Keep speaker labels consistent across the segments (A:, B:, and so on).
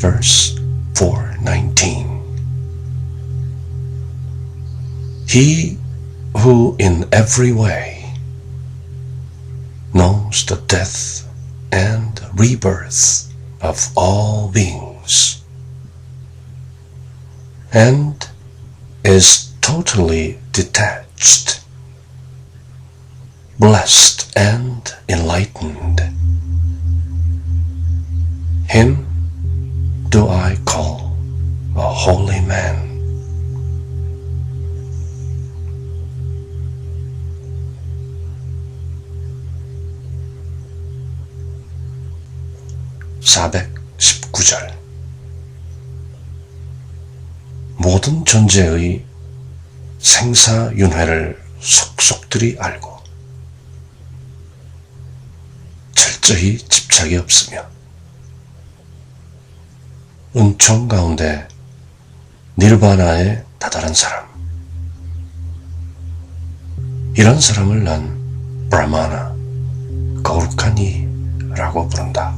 A: verse 419. He who in every way knows the death and rebirth of all beings and is totally detached, blessed and enlightened. Him do I call a holy man. (419절) 모든 존재의 생사윤회를 속속들이 알고 철저히 집착이 없으며 은총 가운데 니르바나에 다다른 사람 이런 사람을 난 브라마나 거룩한 이라고 부른다.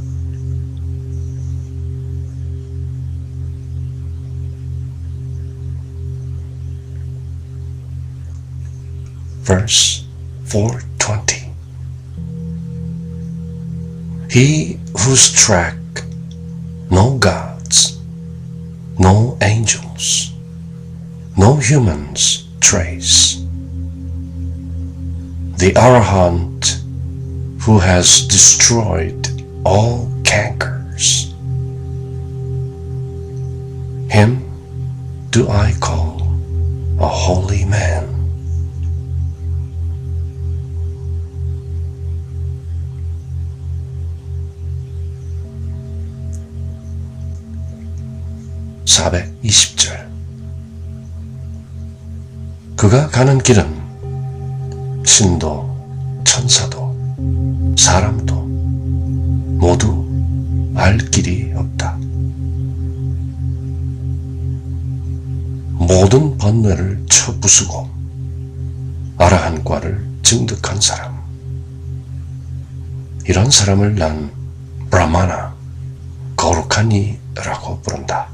A: verse 420. He whose track no gods, no angels, no humans trace. The Arahant who has destroyed all cankers. Him do I call a holy man. (420절) 그가 가는 길은 신도, 천사도, 사람도 모두 알 길이 없다. 모든 번뇌를 쳐부수고 아라한과를 증득한 사람. 이런 사람을 난 브라마나, 거룩한 이라고 부른다.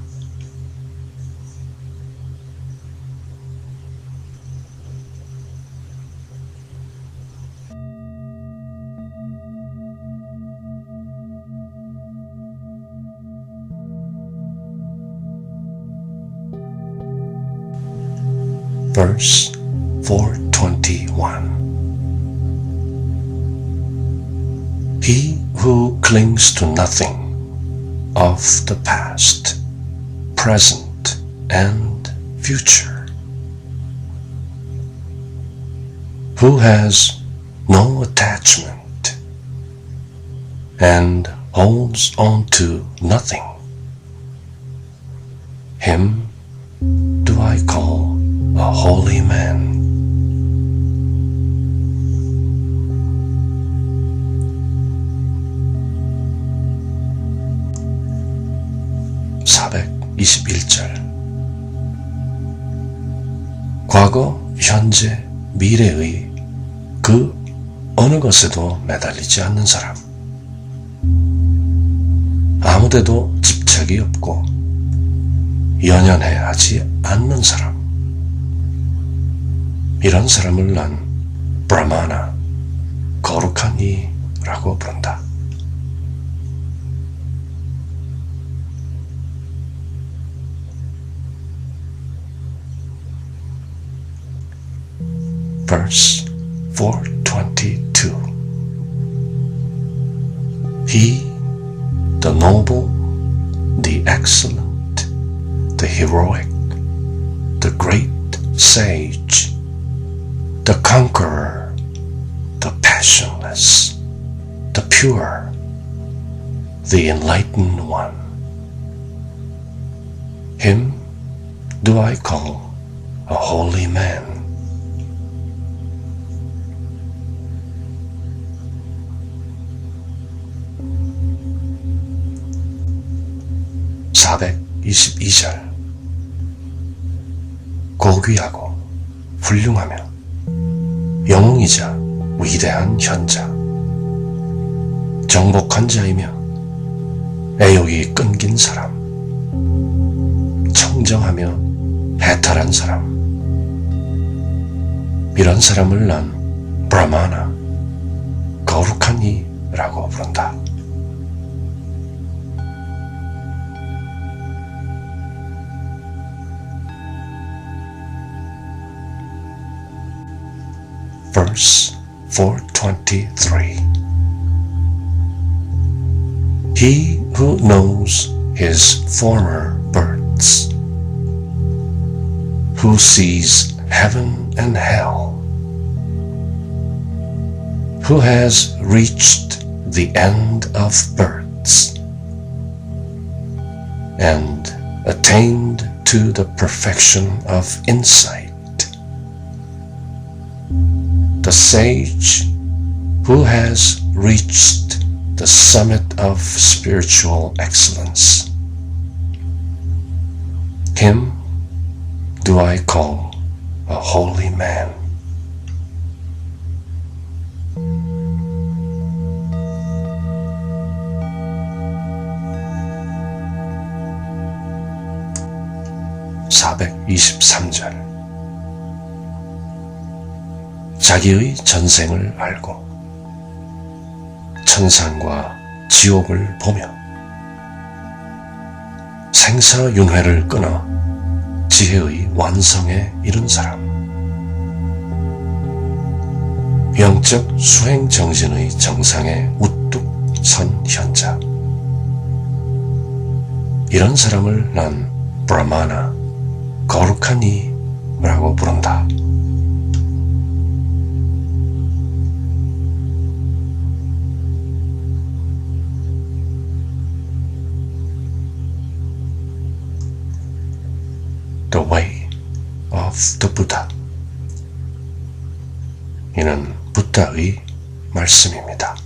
A: Verse 421. He who clings to nothing of the past, present, and future, who has no attachment and holds on to nothing, him do I call a holy man. (421절) 과거, 현재, 미래의 그 어느 것에도 매달리지 않는 사람. 아무데도 집착이 없고 연연해 하지 않는 사람. 이런 사람을 난 브라마나, 거룩한 이라고 부른다. verse 422. He, the noble, the excellent, the heroic, the great sage, the conqueror, the passionless, the pure, the enlightened one. Him do I call a holy man. (422절) 고귀하고 훌륭하며 영웅이자 위대한 현자 정복한 자이며 애욕이 끊긴 사람 인정하며 해탈한 사람. 이런 사람을 난 브라마나, 거룩한 이라고 부른다. Verse 423. He who knows his former births, who sees heaven and hell, who has reached the end of births and attained to the perfection of insight the sage who has reached the summit of spiritual excellence. Him do I call a holy man. (423절) 자기의 전생을 알고 천상과 지옥을 보며 생사윤회를 끊어 지혜의 완성에 이른 사람 영적 수행 정신의 정상에 우뚝 선 현자 이런 사람을 난 브라마나 거룩한 이라고 부른다. The Way of the Buddha. 이는 부다의 말씀입니다.